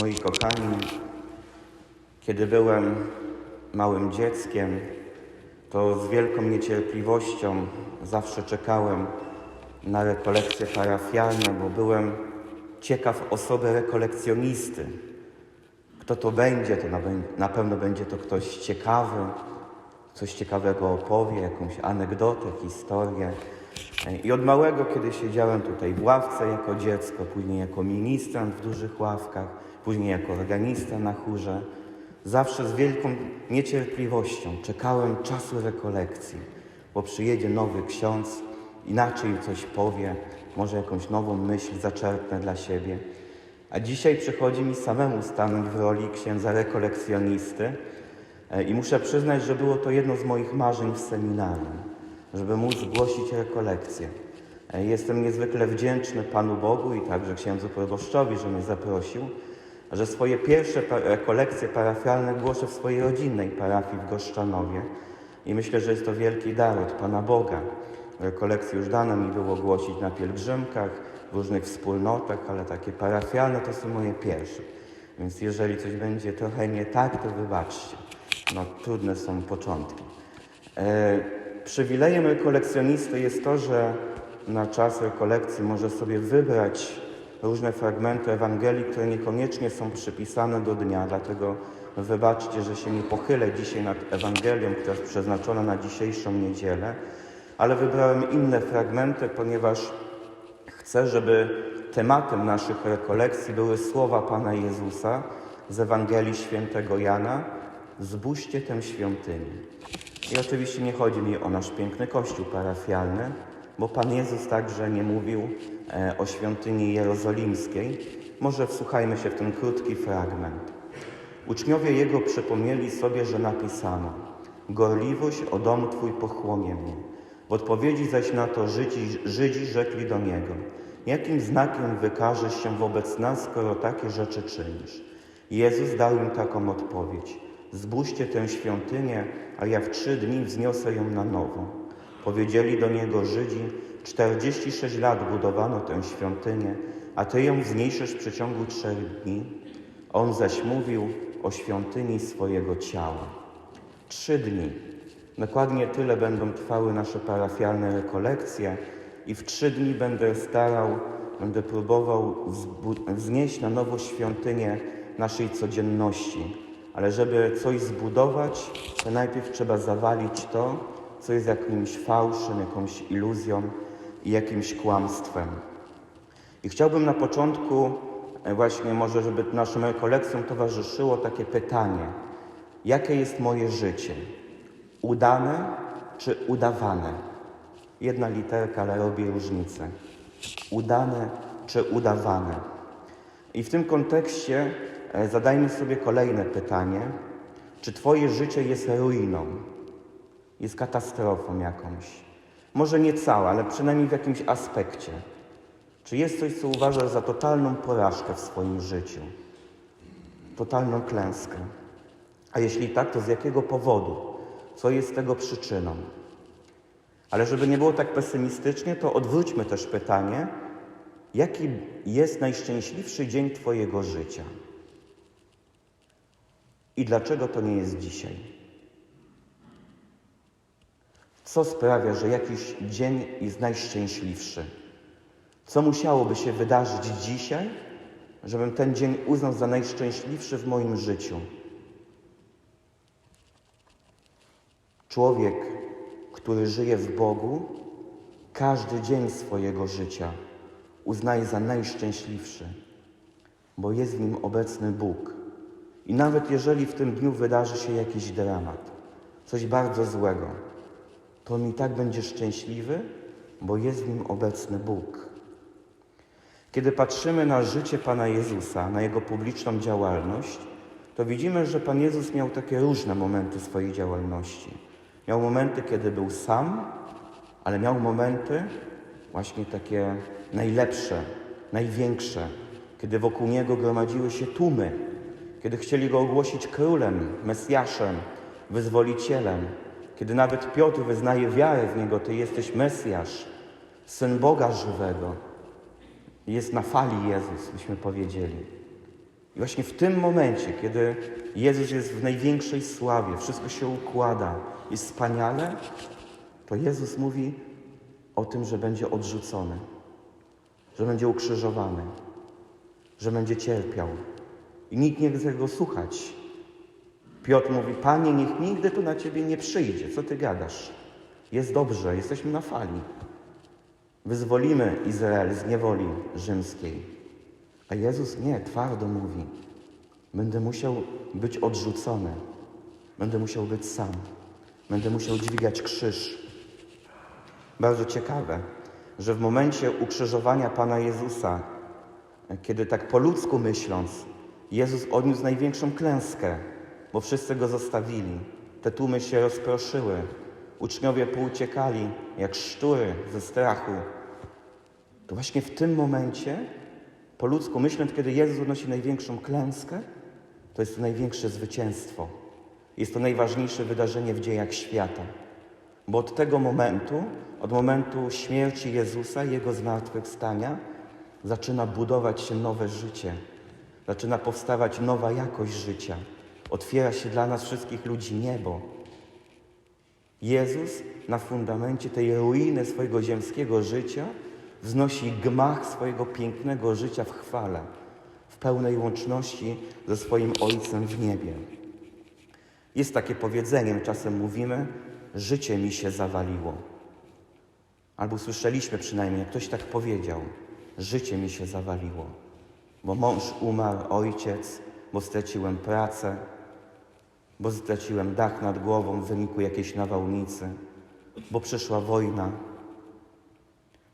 Moi kochani, kiedy byłem małym dzieckiem, to z wielką niecierpliwością zawsze czekałem na rekolekcje parafialne, bo byłem ciekaw osoby rekolekcjonisty. Kto to będzie, to na, pewno będzie to ktoś ciekawy, coś ciekawego opowie, jakąś anegdotę, historię. I od małego, kiedy siedziałem tutaj w ławce jako dziecko, później jako ministrant w dużych ławkach, później jako organista na chórze, zawsze z wielką niecierpliwością czekałem czasu rekolekcji, bo przyjedzie nowy ksiądz, inaczej coś powie, może jakąś nową myśl zaczerpnę dla siebie. A dzisiaj przychodzi mi samemu stanąć w roli księdza rekolekcjonisty e, i muszę przyznać, że było to jedno z moich marzeń w seminarium, żeby móc głosić rekolekcje. E, Jestem niezwykle wdzięczny Panu Bogu i także księdzu proboszczowi, że mnie zaprosił, że swoje pierwsze rekolekcje parafialne głoszę w swojej rodzinnej parafii w Goszczanowie i myślę, że jest to wielki dar od Pana Boga. Rekolekcje już dane mi było głosić na pielgrzymkach, w różnych wspólnotach, ale takie parafialne to są moje pierwsze. Więc jeżeli coś będzie trochę nie tak, to wybaczcie. No, trudne są początki. E, przywilejem rekolekcjonisty jest to, że na czas rekolekcji może sobie wybrać różne fragmenty Ewangelii, które niekoniecznie są przypisane do dnia, dlatego wybaczcie, że się nie pochylę dzisiaj nad Ewangelią, która jest przeznaczona na dzisiejszą niedzielę, ale wybrałem inne fragmenty, ponieważ Chcę, żeby tematem naszych rekolekcji były słowa Pana Jezusa z Ewangelii Świętego Jana: Zbóżcie tę świątynię. I oczywiście nie chodzi mi o nasz piękny kościół parafialny, bo Pan Jezus także nie mówił e, o świątyni jerozolimskiej. Może wsłuchajmy się w ten krótki fragment. Uczniowie Jego przypomnieli sobie, że napisano Gorliwość o dom Twój pochłonie mnie. W odpowiedzi zaś na to Żydzi, Żydzi rzekli do Niego Jakim znakiem wykażesz się wobec nas, skoro takie rzeczy czynisz? Jezus dał im taką odpowiedź Zbóżcie tę świątynię, a ja w trzy dni wzniosę ją na nowo. Powiedzieli do Niego Żydzi 46 lat budowano tę świątynię, a Ty ją wzniesiesz w przeciągu trzech dni. On zaś mówił o świątyni swojego ciała. Trzy dni. Dokładnie tyle będą trwały nasze parafialne rekolekcje i w trzy dni będę starał, będę próbował wznieść na nowo świątynię naszej codzienności. Ale żeby coś zbudować, to najpierw trzeba zawalić to, co jest jakimś fałszem, jakąś iluzją i jakimś kłamstwem. I chciałbym na początku e, właśnie może, żeby naszym rekolekcjom towarzyszyło takie pytanie. Jakie jest moje życie? Udane czy udawane? Jedna literka, ale robi różnicę. Udane czy udawane? I w tym kontekście zadajmy sobie kolejne pytanie. Czy Twoje życie jest ruiną? Jest katastrofą jakąś? Może nie całe, ale przynajmniej w jakimś aspekcie. Czy jest coś, co uważasz za totalną porażkę w swoim życiu? Totalną klęskę? A jeśli tak, to z jakiego powodu? Co jest tego przyczyną? Ale żeby nie było tak pesymistycznie, to odwróćmy też pytanie, jaki jest najszczęśliwszy dzień Twojego życia? I dlaczego to nie jest dzisiaj? Co sprawia, że jakiś dzień jest najszczęśliwszy? Co musiałoby się wydarzyć dzisiaj, żebym ten dzień uznał za najszczęśliwszy w moim życiu? Człowiek, który żyje w Bogu, każdy dzień swojego życia uznaje za najszczęśliwszy, bo jest w nim obecny Bóg. I nawet jeżeli w tym dniu wydarzy się jakiś dramat, coś bardzo złego, to on i tak będzie szczęśliwy, bo jest w nim obecny Bóg. Kiedy patrzymy na życie Pana Jezusa, na Jego publiczną działalność, to widzimy, że Pan Jezus miał takie różne momenty swojej działalności. Miał momenty, kiedy był sam, ale miał momenty właśnie takie najlepsze, największe, kiedy wokół Niego gromadziły się tłumy, kiedy chcieli Go ogłosić królem, Mesjaszem, wyzwolicielem, kiedy nawet Piotr wyznaje wiarę w Niego, Ty jesteś Mesjasz, Syn Boga żywego. Jest na fali Jezus, byśmy powiedzieli. I właśnie w tym momencie, kiedy Jezus jest w największej sławie, wszystko się układa, jest wspaniale, to Jezus mówi o tym, że będzie odrzucony, że będzie ukrzyżowany, że będzie cierpiał. I nikt nie chce go słuchać. Piotr mówi, Panie, niech nigdy tu na Ciebie nie przyjdzie. Co Ty gadasz? Jest dobrze, jesteśmy na fali. Wyzwolimy Izrael z niewoli rzymskiej. A Jezus nie, twardo mówi. Będę musiał być odrzucony. Będę musiał być sam. Będę musiał dźwigać krzyż. Bardzo ciekawe, że w momencie ukrzyżowania Pana Jezusa, kiedy tak po ludzku myśląc, Jezus odniósł największą klęskę, bo wszyscy Go zostawili. Te tłumy się rozproszyły. Uczniowie pouciekali jak szczury ze strachu. To właśnie w tym momencie, po ludzku myśląc, kiedy Jezus odnosi największą klęskę, to jest to największe zwycięstwo. Jest to najważniejsze wydarzenie w dziejach świata. Bo od tego momentu, od momentu śmierci Jezusa Jego zmartwychwstania, zaczyna budować się nowe życie. Zaczyna powstawać nowa jakość życia. Otwiera się dla nas wszystkich ludzi niebo. Jezus na fundamencie tej ruiny swojego ziemskiego życia wznosi gmach swojego pięknego życia w chwale, w pełnej łączności ze swoim Ojcem w niebie. Jest takie powiedzenie, czasem mówimy, życie mi się zawaliło. Albo słyszeliśmy przynajmniej, ktoś tak powiedział, życie mi się zawaliło, bo mąż umarł, ojciec, bo straciłem pracę, bo straciłem dach nad głową w wyniku jakiejś nawałnicy, bo przyszła wojna.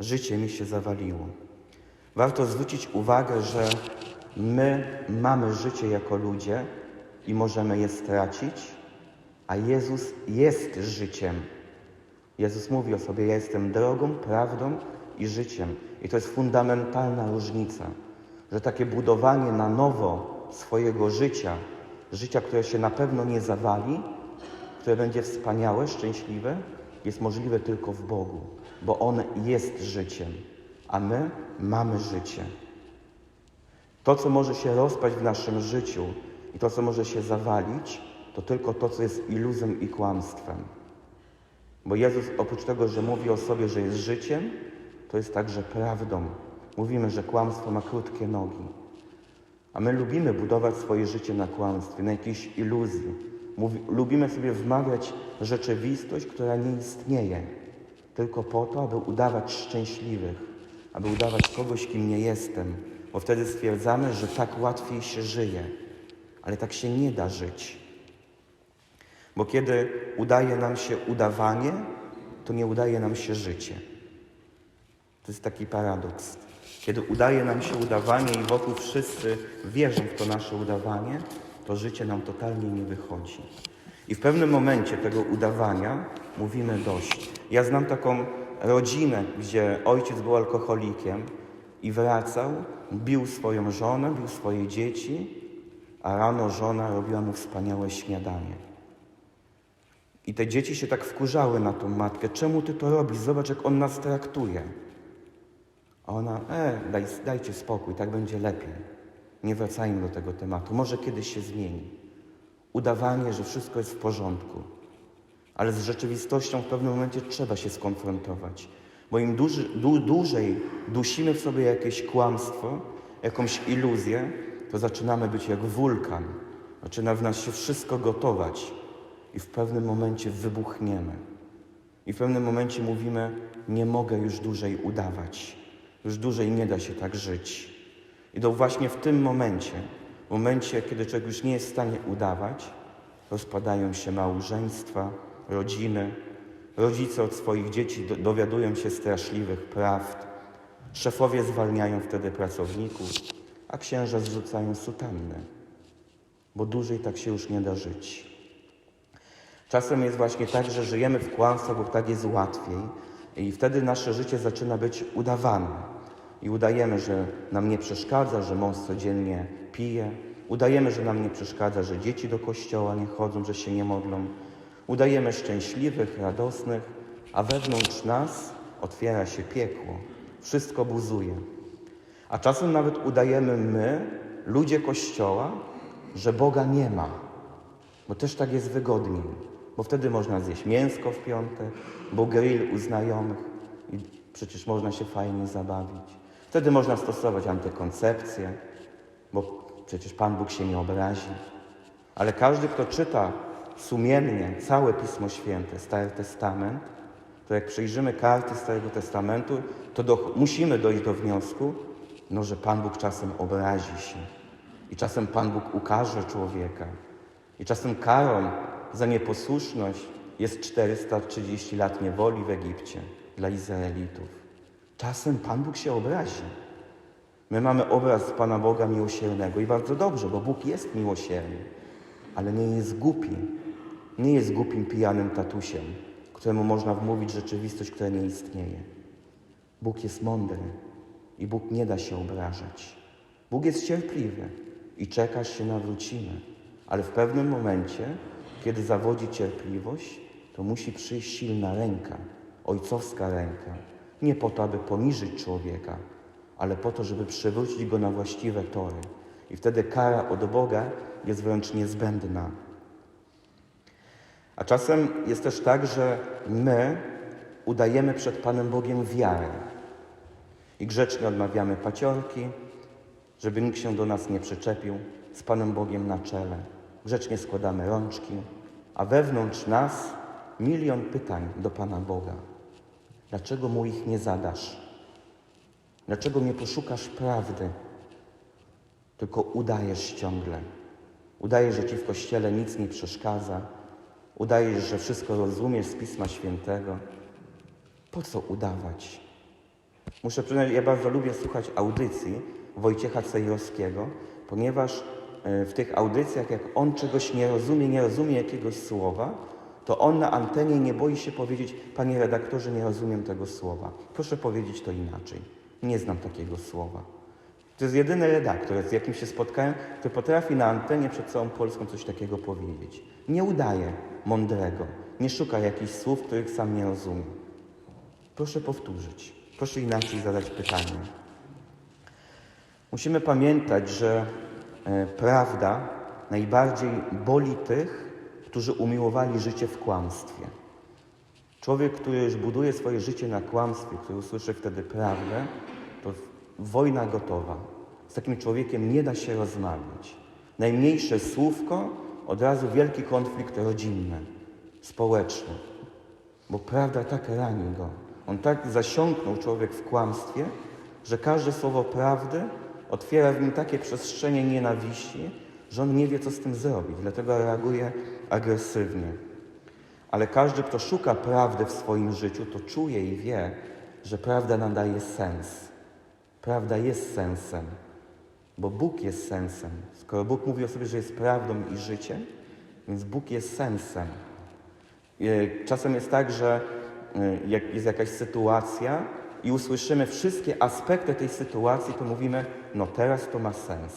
Życie mi się zawaliło. Warto zwrócić uwagę, że my mamy życie jako ludzie i możemy je stracić, a Jezus jest życiem. Jezus mówi o sobie: Ja jestem drogą, prawdą i życiem. I to jest fundamentalna różnica, że takie budowanie na nowo swojego życia, życia, które się na pewno nie zawali, które będzie wspaniałe, szczęśliwe, jest możliwe tylko w Bogu, bo On jest życiem, a my mamy życie. To, co może się rozpaść w naszym życiu i to, co może się zawalić, to tylko to, co jest iluzją i kłamstwem. Bo Jezus oprócz tego, że mówi o sobie, że jest życiem, to jest także prawdą. Mówimy, że kłamstwo ma krótkie nogi. A my lubimy budować swoje życie na kłamstwie, na jakiejś iluzji. Mówi, lubimy sobie wmawiać rzeczywistość, która nie istnieje, tylko po to, aby udawać szczęśliwych, aby udawać kogoś, kim nie jestem, bo wtedy stwierdzamy, że tak łatwiej się żyje. Ale tak się nie da żyć. Bo kiedy udaje nam się udawanie, to nie udaje nam się życie. To jest taki paradoks. Kiedy udaje nam się udawanie i wokół wszyscy wierzą w to nasze udawanie, to życie nam totalnie nie wychodzi. I w pewnym momencie tego udawania mówimy dość. Ja znam taką rodzinę, gdzie ojciec był alkoholikiem i wracał, bił swoją żonę, bił swoje dzieci, a rano żona robiła mu wspaniałe śniadanie. I te dzieci się tak wkurzały na tą matkę. Czemu ty to robisz? Zobacz, jak on nas traktuje. A ona, e, daj, dajcie spokój, tak będzie lepiej. Nie wracajmy do tego tematu. Może kiedyś się zmieni. Udawanie, że wszystko jest w porządku. Ale z rzeczywistością w pewnym momencie trzeba się skonfrontować. Bo im duży, dłu, dłużej dusimy w sobie jakieś kłamstwo, jakąś iluzję, to zaczynamy być jak wulkan. Zaczyna w nas się wszystko gotować i w pewnym momencie wybuchniemy. I w pewnym momencie mówimy: Nie mogę już dłużej udawać, już dłużej nie da się tak żyć. I to właśnie w tym momencie, w momencie, kiedy już nie jest w stanie udawać, rozpadają się małżeństwa, rodziny, rodzice od swoich dzieci do, dowiadują się straszliwych prawd, szefowie zwalniają wtedy pracowników, a księża zrzucają sutanny, bo dłużej tak się już nie da żyć. Czasem jest właśnie tak, że żyjemy w kłamstwach, bo tak jest łatwiej i wtedy nasze życie zaczyna być udawane. I udajemy, że nam nie przeszkadza, że mąż codziennie pije. Udajemy, że nam nie przeszkadza, że dzieci do kościoła nie chodzą, że się nie modlą. Udajemy szczęśliwych, radosnych, a wewnątrz nas otwiera się piekło. Wszystko buzuje. A czasem nawet udajemy my, ludzie Kościoła, że Boga nie ma, bo też tak jest wygodniej, bo wtedy można zjeść mięsko w piątek, bo grill u znajomych i przecież można się fajnie zabawić. Wtedy można stosować antykoncepcję, bo przecież Pan Bóg się nie obrazi. Ale każdy, kto czyta sumiennie całe Pismo Święte, Stary Testament, to jak przejrzymy karty Starego Testamentu, to do, musimy dojść do wniosku, no, że Pan Bóg czasem obrazi się. I czasem Pan Bóg ukaże człowieka. I czasem karą za nieposłuszność jest 430 lat niewoli w Egipcie dla Izraelitów. Czasem Pan Bóg się obrazi. My mamy obraz Pana Boga miłosiernego i bardzo dobrze, bo Bóg jest miłosierny, ale nie jest głupi. Nie jest głupim, pijanym tatusiem, któremu można wmówić rzeczywistość, która nie istnieje. Bóg jest mądry i Bóg nie da się obrażać. Bóg jest cierpliwy i czeka, aż się nawrócimy, ale w pewnym momencie, kiedy zawodzi cierpliwość, to musi przyjść silna ręka, ojcowska ręka, nie po to, aby poniżyć człowieka, ale po to, żeby przywrócić go na właściwe tory. I wtedy kara od Boga jest wręcz niezbędna. A czasem jest też tak, że my udajemy przed Panem Bogiem wiarę i grzecznie odmawiamy paciorki, żeby nikt się do nas nie przyczepił z Panem Bogiem na czele. Grzecznie składamy rączki, a wewnątrz nas milion pytań do Pana Boga. Dlaczego mu ich nie zadasz? Dlaczego nie poszukasz prawdy? Tylko udajesz ciągle. Udajesz, że ci w kościele nic nie przeszkadza. Udajesz, że wszystko rozumiesz z Pisma Świętego. Po co udawać? Muszę przyznać, ja bardzo lubię słuchać audycji Wojciecha Cejrowskiego, ponieważ w tych audycjach, jak on czegoś nie rozumie, nie rozumie jakiegoś słowa, to on na antenie nie boi się powiedzieć, panie redaktorze, nie rozumiem tego słowa. Proszę powiedzieć to inaczej. Nie znam takiego słowa. To jest jedyny redaktor, z jakim się spotkałem, który potrafi na antenie przed całą Polską coś takiego powiedzieć. Nie udaje mądrego, nie szuka jakichś słów, których sam nie rozumie. Proszę powtórzyć. Proszę inaczej zadać pytanie. Musimy pamiętać, że e, prawda najbardziej boli tych, którzy umiłowali życie w kłamstwie. Człowiek, który już buduje swoje życie na kłamstwie, który usłyszy wtedy prawdę, to wojna gotowa. Z takim człowiekiem nie da się rozmawiać. Najmniejsze słówko, od razu wielki konflikt rodzinny, społeczny. Bo prawda tak rani go. On tak zasiąknął człowiek w kłamstwie, że każde słowo prawdy otwiera w nim takie przestrzenie nienawiści, że on nie wie, co z tym zrobić, dlatego reaguje agresywnie. Ale każdy, kto szuka prawdy w swoim życiu, to czuje i wie, że prawda nadaje sens. Prawda jest sensem, bo Bóg jest sensem. Skoro Bóg mówi o sobie, że jest prawdą i życiem, więc Bóg jest sensem. E, Czasem jest tak, że e, jest jakaś sytuacja i usłyszymy wszystkie aspekty tej sytuacji, to mówimy, no teraz to ma sens,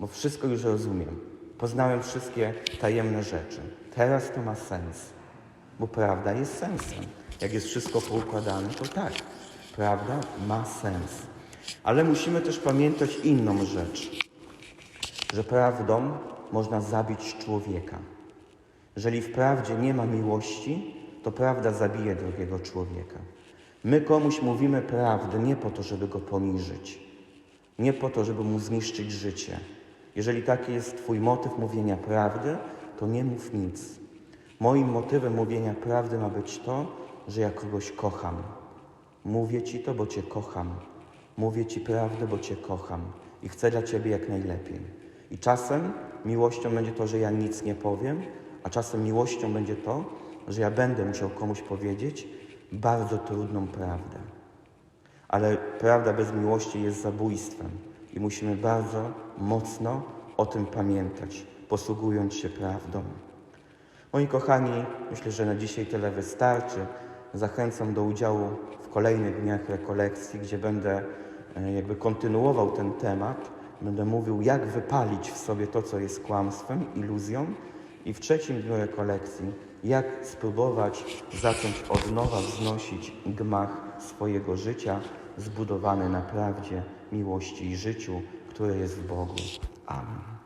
bo wszystko już rozumiem. Poznałem wszystkie tajemne rzeczy. Teraz to ma sens, bo prawda jest sensem. Jak jest wszystko poukładane, to tak, prawda ma sens. Ale musimy też pamiętać inną rzecz, że prawdą można zabić człowieka. Jeżeli w prawdzie nie ma miłości, to prawda zabije drugiego człowieka. My komuś mówimy prawdę nie po to, żeby go poniżyć, nie po to, żeby mu zniszczyć życie. Jeżeli taki jest Twój motyw mówienia prawdy, to nie mów nic. Moim motywem mówienia prawdy ma być to, że ja kogoś kocham. Mówię Ci to, bo Cię kocham. Mówię Ci prawdę, bo Cię kocham i chcę dla Ciebie jak najlepiej. I czasem miłością będzie to, że ja nic nie powiem, a czasem miłością będzie to, że ja będę musiał komuś powiedzieć bardzo trudną prawdę. Ale prawda bez miłości jest zabójstwem i musimy bardzo mocno o tym pamiętać, posługując się prawdą. Moi kochani, myślę, że na dzisiaj tyle wystarczy. Zachęcam do udziału w kolejnych dniach rekolekcji, gdzie będę e, jakby kontynuował ten temat. Będę mówił, jak wypalić w sobie to, co jest kłamstwem, iluzją. I w trzecim dniu rekolekcji, jak spróbować zacząć od nowa wznosić gmach swojego życia, zbudowany na prawdzie, miłości i życiu, które jest w Bogu. Amen.